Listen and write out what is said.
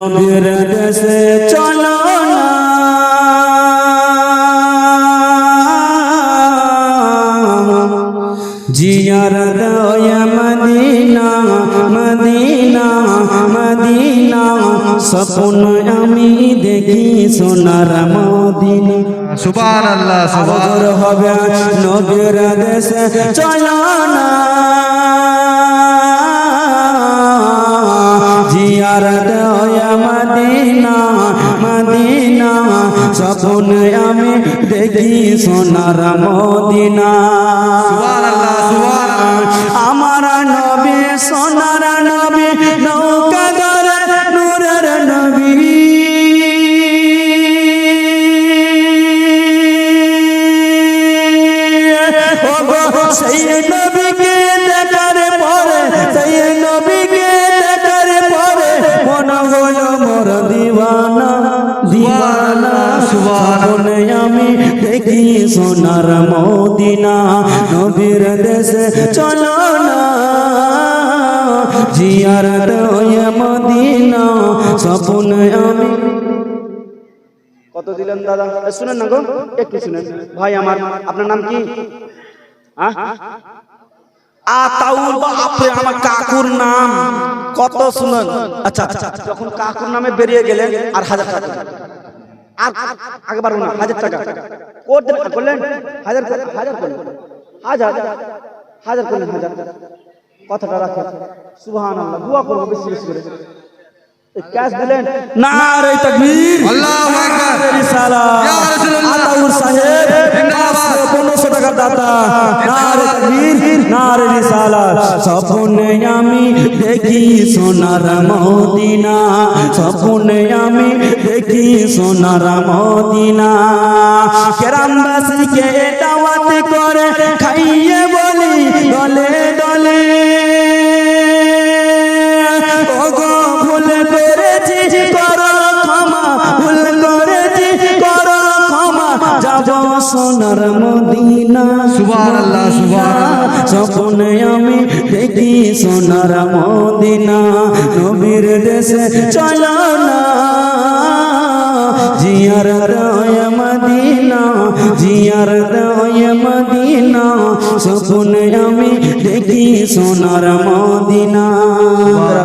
নবীর দেশে চলো না। জিয়ার দয়া মদিনা মদিনা মদিনা স্বপ্ন আমি দেখি সোনার মদিনা। সুবান আল্লাহ সুবান হবে নবীর দেশে চলো না। মদিনা মদিনা স্বপ্ন আমি দেখি সোনার মদিনা। আমার নবী সোনার নবী নৌকা ধরে নূরের নবী। সেই নবীকে দেখার দিওয়ানা দিওয়ানা সুবহানে আমি দেখি সোনার মদিনা নবীর দেশে চলো না। জিয়ার দয়া মদিনা স্বপ্ন আমি কত দিলেন দাদা? শুনেন না গো একটু শুনেন। ভাই আমার আপনার নাম কি? আতাউল বাপরে আমার কাকুর নাম। কত শুনেন। আচ্ছা আচ্ছা যখন কাকুর নামে বেরিয়ে গেলেন, আর হাজার টাকা আর আগে না হাজার টাকা। করতে করলেন হাজার হাজার করলেন হাজার হাজার করলেন হাজার। কথাটা রাখেন সুবহান দোয়া করব বেশি বেশি করে। ক্যাশ দিলেন? না রে তাকবীর। দাতা, নারে তাকবীর নারে রিসালাত। স্বপ্নে আমি দেখি সোনার মদিনা, স্বপ্নে আমি দেখি সোনার মদিনা। কেরামবাসীকে দাওয়াত করে খাইয়ে বলি, দলে দলে। সোনার মদিনা। সুবহানাল্লাহ, সুবহানাল্লাহ। স্বপ্নে আমি দেখি সোনার মদিনা নবীর দেশে চলো না। জিয়ার দয়া মদিনা জিয়ার দয়া মদিনা। স্বপ্নে আমি দেখি সোনার মদিনা।